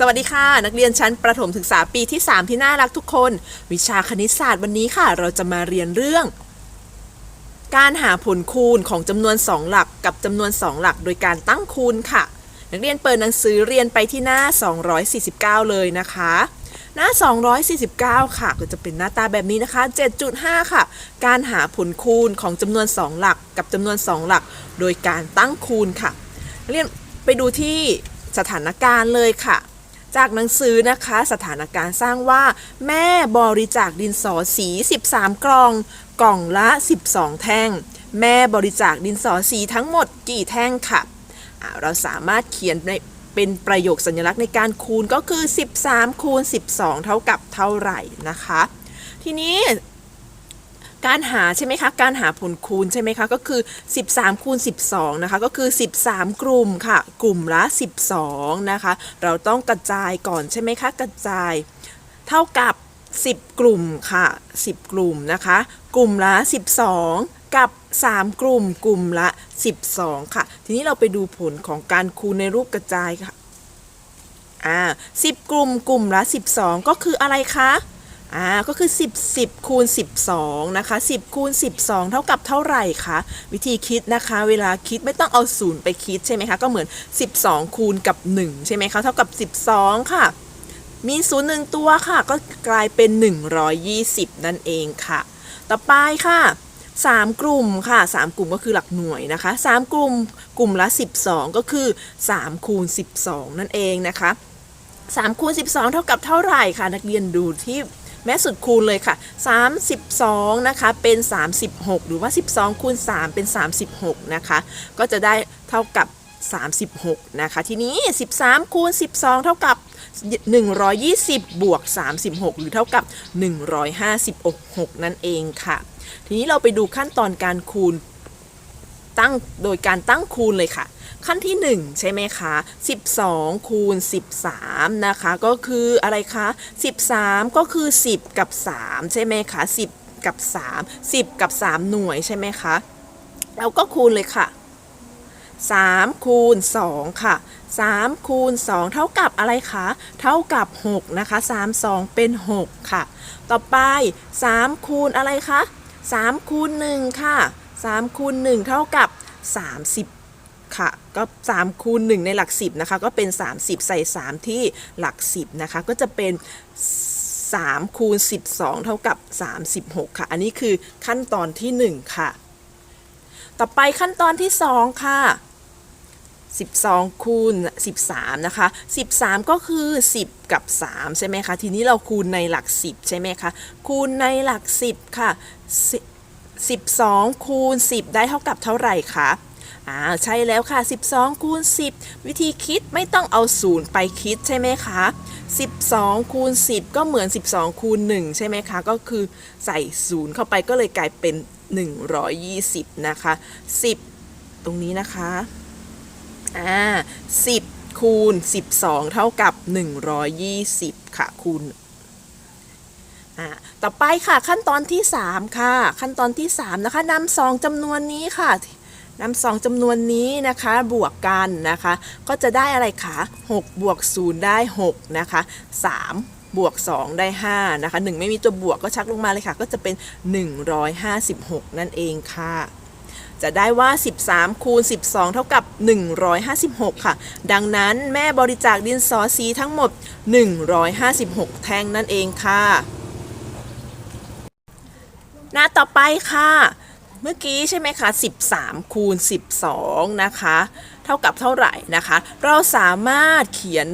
สวัสดีค่ะ นักเรียนชั้นประถมศึกษาปีที่ 3 ที่น่ารักทุกคน วิชาคณิตศาสตร์วันนี้ค่ะ เราจะมาเรียนเรื่อง การหาผลคูณของจำนวน 2 หลักกับจำนวน 2 หลักโดยการตั้งคูณค่ะ นักเรียนเปิดหนังสือเรียนไปที่หน้า 249 เลยนะคะ หน้า 249 ค่ะ ก็จะเป็นหน้าตาแบบนี้นะคะ 7.5 ค่ะ การหาผลคูณของจำนวน 2 หลัก กับจำนวน 2 หลัก โดยการตั้งคูณค่ะ เรียนไปดูที่สถานการณ์เลยค่ะ จากหนังสือนะคะสถานการณ์สร้างว่า แม่บริจาคดินสอสี 13 กล่อง กล่องละ 12 แท่ง แม่บริจาคดินสอสีทั้งหมดกี่แท่งค่ะ เราสามารถเขียนในเป็นประโยคสัญลักษณ์ในการคูณก็คือ 13 คูณ 12 เท่ากับเท่าไหร่นะคะ ทีนี้ การหาใช่ไหมคะการหาผลคูณใช่ไหมคะก็คือ 13คูณ12นะคะก็คือ 13 กลุ่มค่ะ กลุ่มละ 12นะคะเราต้องกระจายก่อนใช่ไหมคะกระจาย เท่ากับ 10 กลุ่มค่ะ 10 กลุ่มนะคะ กลุ่มละ 12 กับ 3 กลุ่ม กลุ่มละ 12 ค่ะ ทีนี้เราไปดูผลของการคูณในรูปกระจายค่ะอ่า10 กลุ่มกลุ่มละ 12 ก็คืออะไรคะ อ่าก็คือ 10 10คูณ12นะคะ10คูณ12 เท่ากับเท่าไหร่คะวิธีคิดนะคะ เวลาคิดไม่ต้องเอาศูนย์ไปคิดใช่ไหมคะก็เหมือน 12 คูณกับ 1 ใช่ไหมคะเท่ากับ 12 ค่ะ มีศูนย์หนึ่งตัวค่ะ ก็กลายเป็น 120 นั่นเองค่ะ ต่อไปค่ะ3กลุ่มค่ะ3กลุ่มก็คือหลักหน่วยนะคะ3กลุ่มกลุ่มละ 12 ก็คือ3คูณ12 นั่นเองนะคะ3คูณ12 เท่ากับเท่าไหร่ค่ะนักเรียนดูที่ แม้สุดคูณเลยค่ะ 32 นะคะ เป็น 36 หรือว่า 12 คูณ 3 เป็น 36 นะคะ ก็จะได้เท่ากับ 36 นะคะ ทีนี้ 13 คูณ 12 เท่ากับ 120 บวก 36 หรือเท่ากับ 156 นั่นเองค่ะ ทีนี้เราไปดูขั้นตอนการคูณ ตั้งโดยการตั้งคูณเลยค่ะ ขั้นที่ 1 ใช่ไหมคะ 12 คูณ 13 นะคะ ก็คืออะไรคะ 13 ก็คือ 10 กับ 3 ใช่ไหมคะ 10 กับ 3 10 กับ 3 หน่วยใช่ไหมคะเราก็คูณเลยค่ะ3คูณ2ค่ะ3คูณ2เท่ากับอะไรคะ เท่ากับ6นะคะ3 2 เป็น 6 ค่ะ ต่อไป 3 คูณอะไรคะ3คูณ1ค่ะ 3คูณ1เท่ากับ 30 ค่ะ ก็3คูณ1ในหลัก 10 นะคะ ก็เป็น 30 ใส่ 3 ที่หลัก 10 นะคะ ก็จะเป็น 3คูณ12 เท่ากับ 36 ค่ะ อันนี้คือขั้นตอนที่ 1 ค่ะ ต่อไปขั้นตอนที่ 2 ค่ะ12 คูณ 13 นะคะ 13 ก็คือ 10 กับ 3 ใช่ไหมคะ ทีนี้เราคูณในหลัก 10 ใช่ไหมคะ คูณในหลัก 10 ค่ะ 12 คูณ 10 ได้เท่ากับเท่าไหร่คะอ่าใช่แล้วค่ะ 12 คูณ 10 วิธีคิดไม่ต้องเอาศูนย์ไปคิดใช่ไหมคะ 12 คูณ 10 ก็เหมือน 12 คูณ 1 ใช่ไหมคะ ก็คือใส่ศูนย์เข้าไปก็เลยกลายเป็น 120 นะคะ 10 ตรงนี้นะคะ อ่า 10 คูณ 12 เท่ากับ 120 ค่ะ คูณ ต่อไปค่ะขั้นตอนที่ 3 ค่ะ ขั้นตอนที่ 3 นะคะนำสองจำนวนนี้ค่ะนำสองจำนวนนี้นะคะบวกกันนะคะ ก็จะได้อะไรคะ6บวก0ได้6นะคะ3บวก 2 ได้ 5 นะคะ 1 ไม่มีตัวบวกก็ชักลงมาเลยค่ะ ก็จะเป็น 156 นั่นเองค่ะ จะได้ว่า 13 คูณ 12 เท่ากับ 156 ค่ะ ดังนั้นแม่บริจาคดินสอสีทั้งหมด 156 แท่งนั่นเองค่ะ หน้าต่อไปค่ะ เมื่อกี้ใช่ไหมคะ13 คูณ 12 นะคะ เท่ากับเท่าไหร่นะคะ เราสามารถเขียน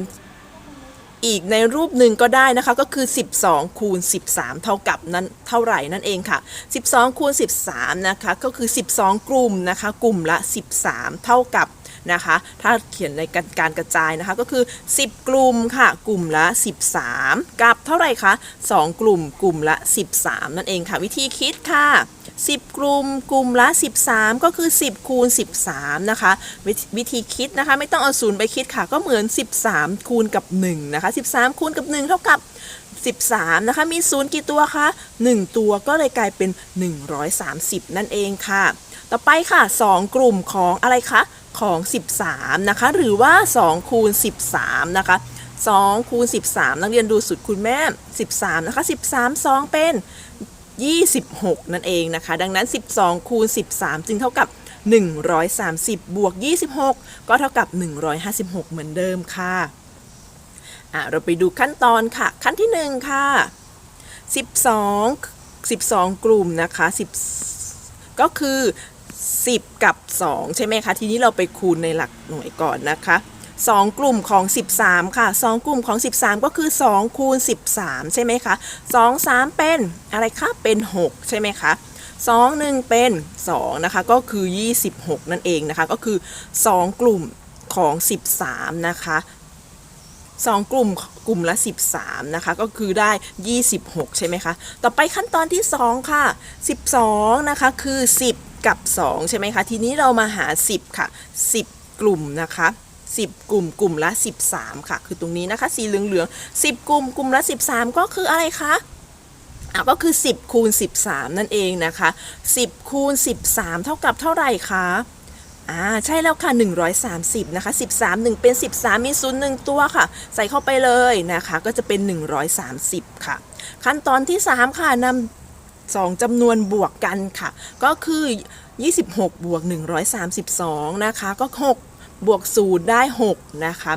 อีกในรูปหนึ่งก็ได้นะคะก็คือ 12 คูณ 13 เท่ากับนั้นเท่าไหร่นั่นเองค่ะ 12 คูณ 13 นะคะ ก็คือ 12 กลุ่มนะคะ กลุ่มละ 13 เท่ากับ นะคะ ถ้าเขียนในการการกระจายนะคะก็คือ 10 กลุ่มค่ะ กลุ่มละ 13 กับเท่าไหร่คะ 2 กลุ่มกลุ่มละ 13 นั่นเองค่ะ วิธีคิดค่ะ 10 กลุ่มกลุ่มละ 13 ก็คือ 10 คูณ 13 นะคะววิธีคิดนะคะ ไม่ต้องเอาศูนย์ไปคิดค่ะ ก็เหมือน 13 คูณกับ 1 นะคะ 13 คูณกับ 1 เท่ากับ13 นะคะ มีศูนย์กี่ตัวคะ 1 ตัวก็เลยกลายเป็น 130 นั่นเองค่ะ ต่อไปค่ะ 2 กลุ่มของอะไรคะ ของ 13 นะคะ หรือว่า 2 คูณ 13 นะคะ2คูณ13 นักเรียนดูสูตรคุณแม่ 13 นะคะ 13 2 เป็น 26 นั่นเองนะคะ ดังนั้น 12 คูณ 13 จึงเท่ากับ 130 บวก 26 ก็เท่ากับ 156 เหมือนเดิมค่ะอะ เราไปดูขั้นตอนค่ะ ขั้นที่ 1 ค่ะ 12 12 กลุ่มนะคะ 10 ก็คือ 10 กับ 2 ใช่ไหมคะ ทีนี้เราไปคูณในหลักหน่วยก่อนนะคะ 2 กลุ่มของ 13 ค่ะ 2 กลุ่มของ 13 ก็คือ 2 คูณ 13 ใช่ไหมคะ 2 3 เป็นอะไรคะ เป็น 6 ใช่ไหมคะ2 1 เป็น 2 นะคะ ก็คือ 26 นั่นเองนะคะ ก็คือ 2 กลุ่มของ 13 นะคะ2กลุ่มกลุ่มละ 13 นะคะ ก็คือได้ 26 ใช่ไหมคะ ต่อไปขั้นตอนที่ 2 ค่ะ 12 นะคะ คือ 10 กับ 2 ใช่ไหมคะ ทีนี้เรามาหา 10 ค่ะ 10 กลุ่มนะคะ 10 กลุ่มกลุ่มละ 13 ค่ะ คือตรงนี้นะคะ สีเหลืองๆ10 กลุ่มกลุ่มละ 13 ก็คืออะไรคะอะก็คือ 10คูณ13 นั่นเองนะคะ 10คูณ13 เท่ากับเท่าไหร่คะอ่าใช่แล้วค่ะ 130 นะคะ 13 1 เป็น 13 มีศูนย์หนึ่งตัวค่ะ ใส่เข้าไปเลยนะคะ ก็จะเป็น 130 ค่ะ ขั้นตอนที่ 3 ค่ะนำ สองจำนวนบวกกันค่ะ ก็คือ 26 บวก 132 นะคะ ก็ 6 บวก 0 ได้ 6 นะคะ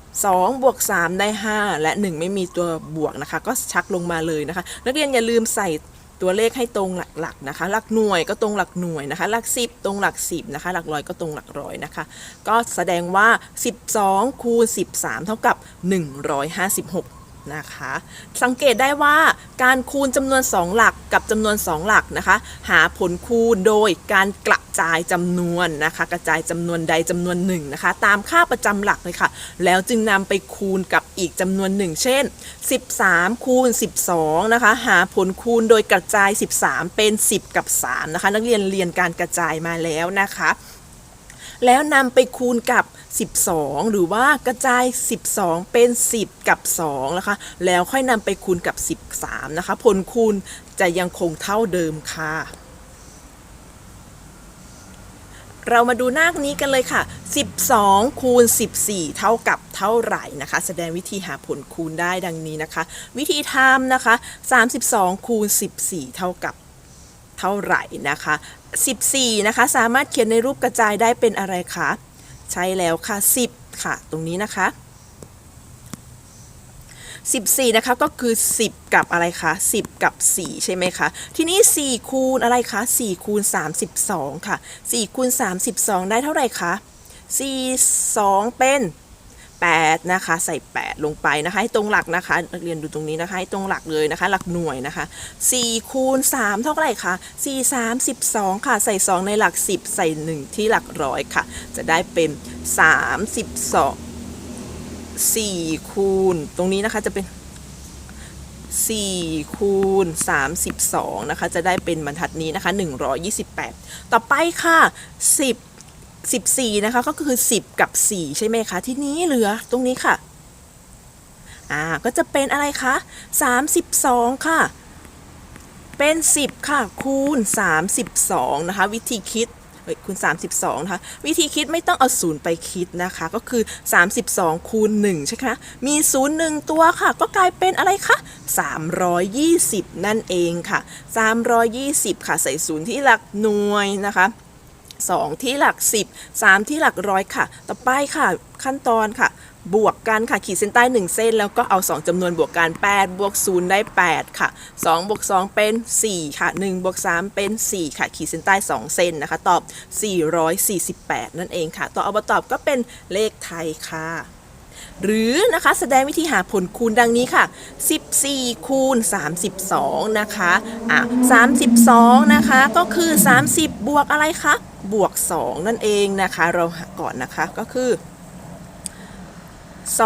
2บวก3ได้ 5 และ 1 ไม่มีตัวบวกนะคะ ก็ชักลงมาเลยนะคะ นักเรียนอย่าลืมใส่ตัวเลขให้ตรงหลักๆนะคะ หลักหน่วยก็ตรงหลักหน่วยนะคะ หลัก 10 ตรงหลัก 10นะคะ หลักร้อยก็ตรงหลักร้อยนะคะ ก็แสดงว่า 12 คูณ 13 เท่ากับ 156 นะคะ สังเกตได้ว่า การคูณจำนวน 2 หลักกับจำนวน 2 หลักนะคะ หาผลคูณโดยการกระจายจำนวนนะคะ กระจายจำนวนใดจำนวนหนึ่งนะคะ ตามค่าประจำหลักเลยค่ะ แล้วจึงนำไปคูณกับอีกจำนวนหนึ่งเช่น 13 คูณ 12 นะคะ หาผลคูณโดยกระจาย 13 เป็น 10 กับ 3 นะคะ นักเรียนเรียนการกระจายมาแล้วนะคะ แล้วนำไปคูณกับ 12 หรือว่ากระจาย 12 เป็น 10 กับ2นะคะ แล้วค่อยนำไปคูณกับ 13 นะคะ ผลคูณจะยังคงเท่าเดิมค่ะเรามาดูหน้านี้กันเลยค่ะ 12 คูณ 14 เท่ากับเท่าไหร่นะคะ แสดงวิธีหาผลคูณได้ดังนี้นะคะ วิธีทำนะคะ 32 คูณ 14 เท่ากับ เท่าไหร่นะคะ 14 นะคะ สามารถเขียนในรูปกระจายได้เป็นอะไรคะใช่แล้วค่ะ 10 ค่ะ ตรงนี้นะคะ 14 นะคะก็คือ 10 กับอะไรคะ10 กับ 4 ใช่ไหมคะ ทีนี้ 4 คูณอะไรคะ4คูณ 32 ค่ะ 4 คูณ 32 ได้เท่าไหร่คะ4 2 เป็น 8 นะคะ ใส่ 8 ลงไปนะคะ ให้ตรงหลักนะคะ นักเรียนดูตรงนี้นะคะ ให้ตรงหลักเลยนะคะ หลักหน่วยนะคะ4คูณ3เท่าไหร่คะ4 3 12 ค่ะ ใส่ 2 ในหลัก 10 ใส่ 1 ที่หลักร้อยค่ะ จะได้เป็น 32 4คูณตรงนี้นะคะจะเป็น4คูณ32 นะคะ จะได้เป็นบรรทัดนี้นะคะ 128 ต่อไปค่ะ 10 14 นะคะ ก็คือ 10 กับ 4 ใช่ไหมคะ ที่นี้เหลือตรงนี้ค่ะ อ่า ก็จะเป็นอะไรคะ 32 ค่ะ เป็น 10 ค่ะ คูณ 32 นะคะ วิธีคิดคูณ 32 นะคะ วิธีคิดไม่ต้องเอาศูนย์ไปคิดนะคะ ก็คือ 32 คูณ 1 ใช่ไหมคะ มีศูนย์หนึ่งตัวค่ะ ก็กลายเป็นอะไรคะ 320 นั่นเองค่ะ 320 ค่ะ ใส่ศูนย์ที่หลักหน่วยนะคะ 2 ที่หลัก 10 3 ที่หลักร้อยค่ะ ต่อไปค่ะ ขั้นตอนค่ะ บวกกันค่ะ ขีดเส้นใต้ 1 เส้น แล้วก็เอา 2จำนวนบวกกัน 8 บวก 0 ได้ 8 ค่ะ 2 บวก 2 เป็น 4 ค่ะ 1 บวก 3 เป็น 4 ค่ะ ขีดเส้นใต้ 2 เส้นนะคะ ตอบ 448 นั่นเองค่ะ ต่อเอามาตอบก็เป็นเลขไทยค่ะหรือนะคะแสดงวิธีหาผลคูณดังนี้ค่ะ 14 คูณ 32 นะคะ อะ 32 นะคะ ก็คือ 30 บวกอะไรคะ บวก 2 นั่นเองนะคะ เราหาก่อนนะคะก็คือ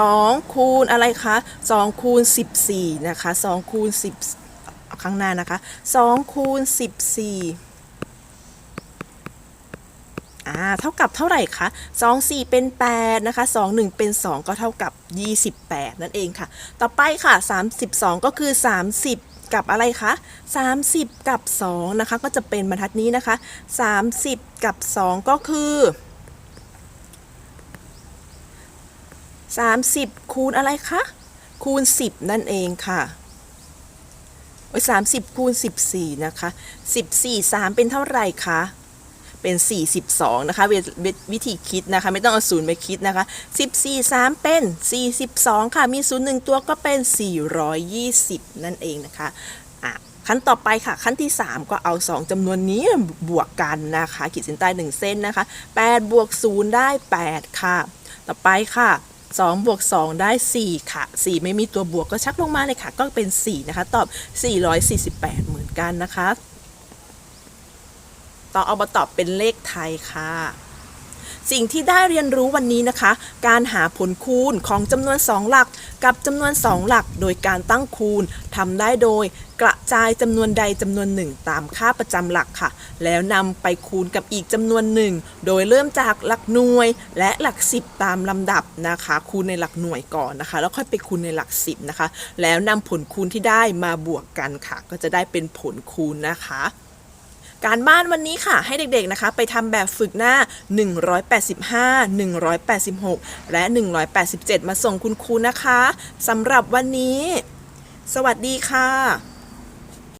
2คูณอะไรคะ2คูณ14นะคะ2คูณ10ข้างหน้านะคะ2คูณ14อ่าเท่ากับเท่าไหร่คะ2 4 เป็น8นะคะ2 1 เป็น 2 ก็เท่ากับ 28 นั่นเองค่ะ ต่อไปค่ะ 32 ก็คือ 30 กับอะไรคะ 30 กับ 2 นะคะ ก็จะเป็นบรรทัดนี้นะคะ 30 กับ 2 ก็คือ 30 คูณอะไรคะ คูณ 10 นั่นเองค่ะโอ้ย30คูณ14นะคะ14 3เป็นเท่าไหร่คะ เป็น 42 นะคะเว,วิธีคิดนะคะ ไม่ต้องเอาศูนย์ไปคิดนะคะ 14 3 เป็น 42 ค่ะ มีศูนย์หนึ่งตัวก็เป็น 420 นั่นเองนะคะอะขั้นต่อไปค่ะ ขั้นที่ 3 ก็เอา 2จำนวนนี้บวกกันนะคะ ขีดเส้นใต้ 1 เส้นนะคะ8บวก0ได้ 8 ค่ะ ต่อไปค่ะ2บวก2ได้ 4 ค่ะ 4 ไม่มีตัวบวกก็ชักลงมาเลยค่ะ ก็เป็น 4 นะคะ ตอบ 448 เหมือนกันนะคะ ต่อเอามาตอบเป็นเลขไทยค่ะ สิ่งที่ได้เรียนรู้วันนี้นะคะ การหาผลคูณของจำนวน 2 หลัก กับจำนวน 2 หลัก โดยการตั้งคูณทำได้โดย กระจายจำนวนใดจำนวนหนึ่งตามค่าประจำหลักค่ะ แล้วนำไปคูณกับอีกจำนวนหนึ่งโดยเริ่มจากหลักหน่วย และหลัก10ตามลำดับนะคะ คูณในหลักหน่วยก่อนนะคะ แล้วค่อยไปคูณในหลัก10นะคะ แล้วนำผลคูณที่ได้มาบวกกันค่ะ ก็จะได้เป็นผลคูณนะคะ การบ้านวันนี้ค่ะให้เด็กๆนะคะไปทำแบบฝึกหน้า 185 186 และ 187 มาส่งคุณครูนะคะสำหรับวันนี้ สวัสดีค่ะ